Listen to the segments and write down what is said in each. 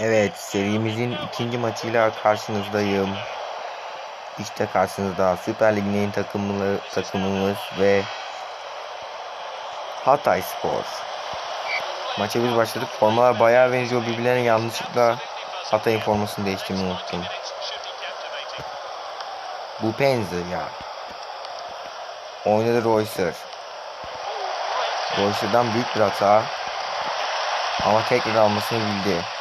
Evet, serimizin ikinci maçıyla karşınızdayım. İşte karşınızda Süper Lig'in en takımlı takımımız ve Hatay Spor. Maça biz başladık. Formalar bayağı benziyor birbirlerine. Yanlışlıkla Hatay'ın formasını değiştirmeyi unuttum. Bu Penzi ya. Oynadı Royster. Royster'dan büyük bir hata. Ama tekrar almasını bildi.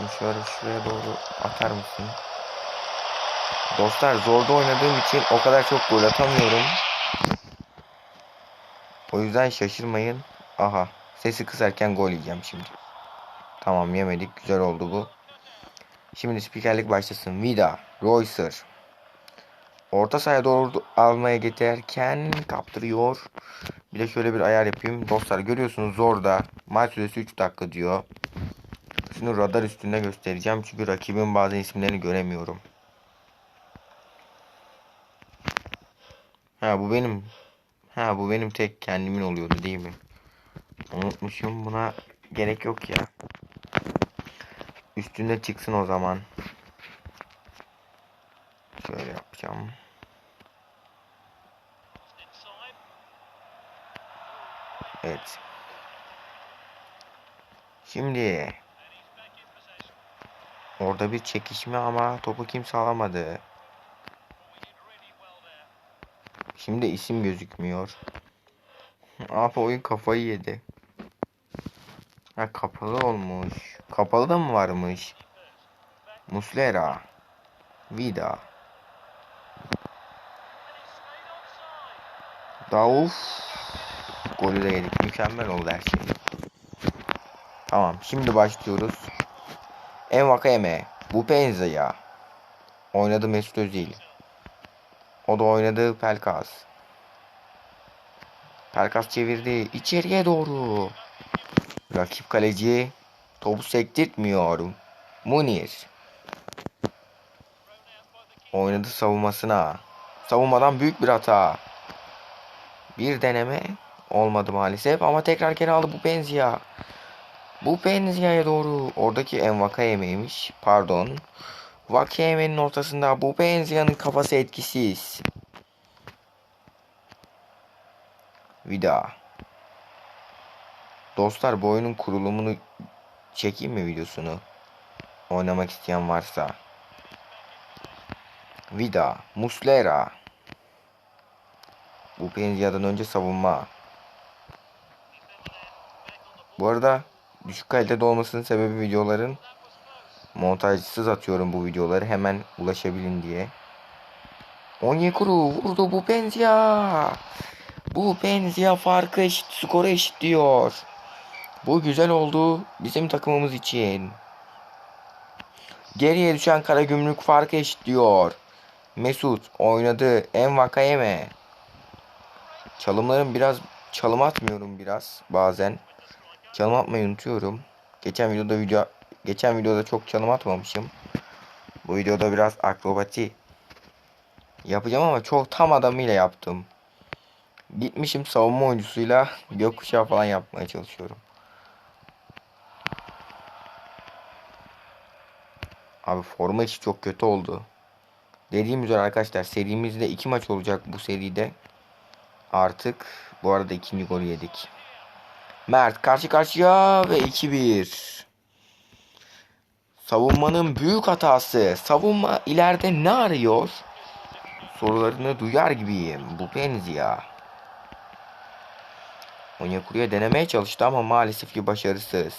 Şimdi şöyle şuraya doğru atar mısın? Dostlar zorda oynadığım için o kadar çok gol atamıyorum. O yüzden şaşırmayın. Aha sesi kısarken gol yiyeceğim şimdi. Tamam yemedik. Güzel oldu bu. Şimdi spikerlik başlasın. Vida, Roycer. Orta sahaya doğru almaya giderken kaptırıyor. Bir de şöyle bir ayar yapayım. Dostlar görüyorsunuz zorda. Maç süresi 3 dakika diyor. Şunu radar üstünde göstereceğim çünkü rakibin bazı isimlerini göremiyorum. Ha bu benim. Ha bu benim tek kendimin oluyordu değil mi? Unutmuşum buna gerek yok ya. Üstünde çıksın o zaman. Şöyle yapacağım. Evet. Şimdi orada bir çekişme ama topu kimse alamadı. Şimdi isim gözükmüyor. Abi oyun kafayı yedi. Ha kapalı olmuş. Kapalı da mı varmış? Muslera. Vida. Dauf. Golü de yedik. Mükemmel oldu her şey. Tamam şimdi başlıyoruz. Envakayeme. Bu Penza ya. Oynadı Mesut Özil. O da oynadı Pelkas. Pelkas çevirdi. içeriye doğru. Rakip kaleci topu sektirtmiyor. Munir. Oynadı savunmasına. Savunmadan büyük bir hata. Bir deneme olmadı maalesef ama tekrar geri aldı bu Benzia. Bu Benzia'ya doğru oradaki Envaka yemeğiymiş. Pardon. Vakeme'nin ortasında bu Benzia'nın kafası etkisiz. Vida. Dostlar bu oyunun kurulumunu çekeyim mi videosunu? Oynamak isteyen varsa. Vida. Muslera. Bu Benzia'dan önce savunma. Bu arada düşük kalitede olmasının sebebi videoların montajsız atıyorum bu videoları hemen ulaşabilin diye. Onyekuru vurdu bu Benzia. Bu Benzia farkı eşit, skoru eşitliyor. Bu güzel oldu bizim takımımız için. Geriye düşen Karagümrük farkı eşitliyor. Mesut oynadı. Envakayeme. Çalımlarım biraz çalım atmıyorum biraz bazen. Çalım atmayı unutuyorum. Geçen videoda video geçen videoda çok çalım atmamışım. Bu videoda biraz akrobati yapacağım ama çok tam adamıyla yaptım. Gitmişim savunma oyuncusuyla gökkuşağı falan yapmaya çalışıyorum. Abi forma işi çok kötü oldu. Dediğim üzere arkadaşlar serimizde iki maç olacak bu seride. Artık bu arada ikinci golü yedik. Mert karşı karşıya ve 2-1. Savunmanın büyük hatası. Savunma ileride ne arıyor? Sorularını duyar gibiyim. Bu Benzia. Onyekuru'ya denemeye çalıştı ama maalesef ki başarısız.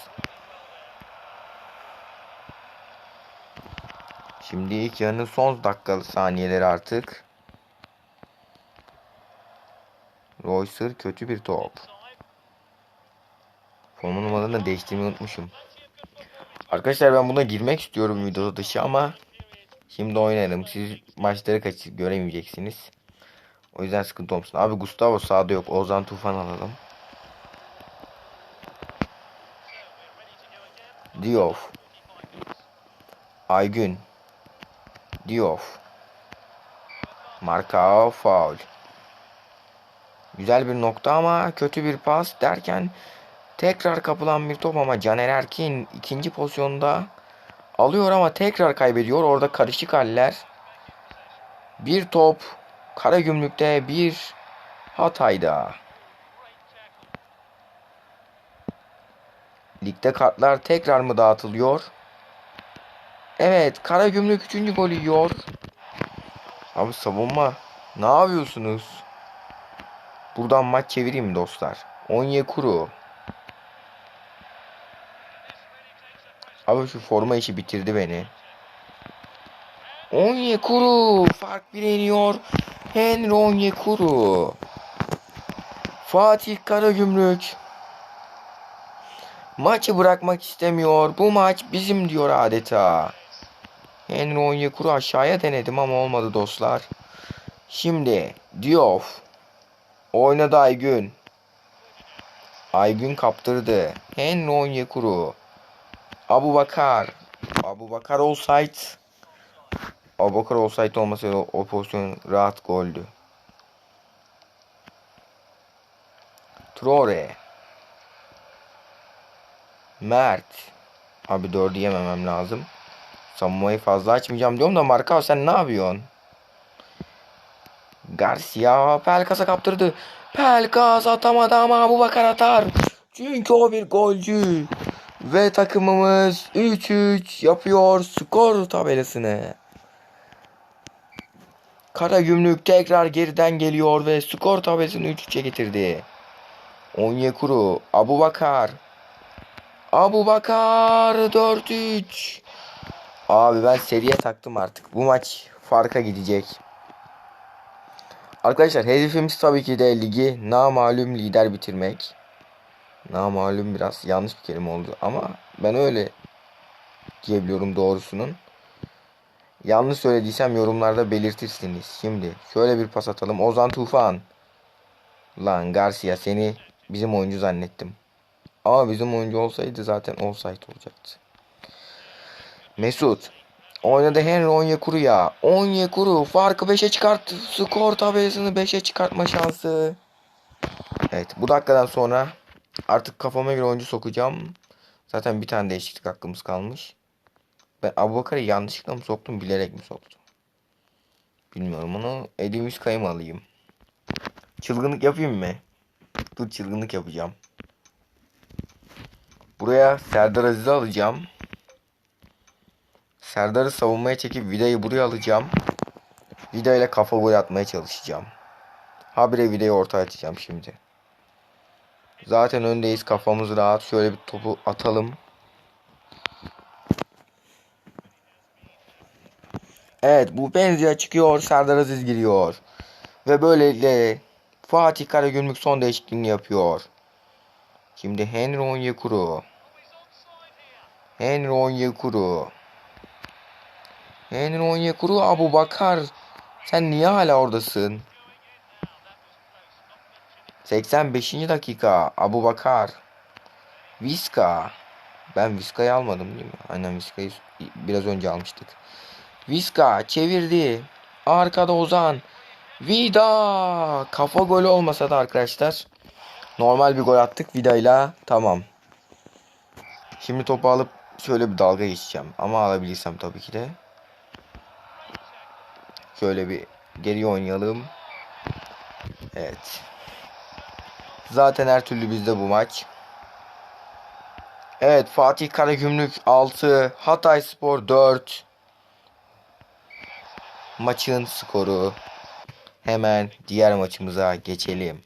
Şimdi ilk yarının son dakikalı saniyeleri artık. Roycer kötü bir top. Forma numaralarını değiştirmeyi unutmuşum. Arkadaşlar ben buna girmek istiyorum videoda dışı ama şimdi oynarım. Siz maçları kaçır göremeyeceksiniz. O yüzden sıkıntı olmasın. Abi Gustavo sağda yok. Ozan Tufan alalım. Diouf. Aygün. Diouf. Marka faul. Güzel bir nokta ama kötü bir pas derken Tekrar kapılan bir top ama Caner Erkin ikinci pozisyonda alıyor ama tekrar kaybediyor. Orada karışık haller. Bir top Karagümrük'te bir Hatay'da. Ligde kartlar tekrar mı dağıtılıyor? Evet, Karagümrük 3. golü yiyor. Abi savunma. Ne yapıyorsunuz? Buradan maç çevireyim dostlar? Onyekuru. Abi şu forma işi bitirdi beni. Onyekuru. Fark bile iniyor. Henry Onyekuru. Fatih Karagümrük. Maçı bırakmak istemiyor. Bu maç bizim diyor adeta. Henry Onyekuru aşağıya denedim ama olmadı dostlar. Şimdi Diouf. Oynadı Aygün. Aygün kaptırdı. Henry Onyekuru. Abu Bakar. Abu Bakar olsaydı. Abu Bakar olsaydı olmasaydı o, o pozisyon rahat goldü. Traore. Mert. Abi dördü yememem lazım. Savunmayı fazla açmayacağım diyorum da Marka sen ne yapıyorsun? Garcia Pelkas'a kaptırdı. Pelkas atamadı ama bu bakar atar. Çünkü o bir golcü. Ve takımımız 3-3 yapıyor skor tabelasını. Karagümrük tekrar geriden geliyor ve skor tabelasını 3-3'e getirdi. Onyekuru, Abu Bakar. Abu Bakar 4-3. Abi ben seriye taktım artık. Bu maç farka gidecek. Arkadaşlar hedefimiz tabii ki de ligi namalum lider bitirmek. Namalum biraz yanlış bir kelime oldu ama ben öyle diyebiliyorum doğrusunun. Yanlış söylediysem yorumlarda belirtirsiniz. Şimdi şöyle bir pas atalım. Ozan Tufan. Lan Garcia seni bizim oyuncu zannettim. Ama bizim oyuncu olsaydı zaten offside olacaktı. Mesut. Oynadı Henry Onyekuru ya. Onyekuru farkı 5'e çıkart. Skor tabelasını 5'e çıkartma şansı. Evet bu dakikadan sonra artık kafama göre oyuncu sokacağım. Zaten bir tane değişiklik hakkımız kalmış. Ben Abubakar'ı yanlışlıkla mı soktum bilerek mi soktum? Bilmiyorum onu Edin Vizca'yı mı alayım? Çılgınlık yapayım mı? Dur çılgınlık yapacağım. Buraya Serdar Aziz'i alacağım. Serdar'ı savunmaya çekip Vida'yı buraya alacağım. Vida ile kafa gol atmaya çalışacağım. Habire Vida'yı orta açacağım şimdi. Zaten öndeyiz kafamız rahat. Şöyle bir topu atalım. Evet bu Benzia çıkıyor. Serdar Aziz giriyor. Ve böylelikle Fatih Karagümrük son değişikliğini yapıyor. Şimdi Henry Onyekuru. Henry Onyekuru. Henry Onyekuru Abu Bakar. Sen niye hala oradasın? 85. dakika Abu Bakar. Viska. Ben Viska'yı almadım değil mi? Aynen Viska'yı biraz önce almıştık. Viska çevirdi. Arkada Ozan. Vida. Kafa golü olmasa da arkadaşlar. Normal bir gol attık Vida'yla. Tamam. Şimdi topu alıp şöyle bir dalga geçeceğim. Ama alabilirsem tabii ki de. Şöyle bir geri oynayalım. Evet. Zaten her türlü bizde bu maç. Evet Fatih Karagümrük 6, Hatay Spor 4. Maçın skoru. Hemen diğer maçımıza geçelim.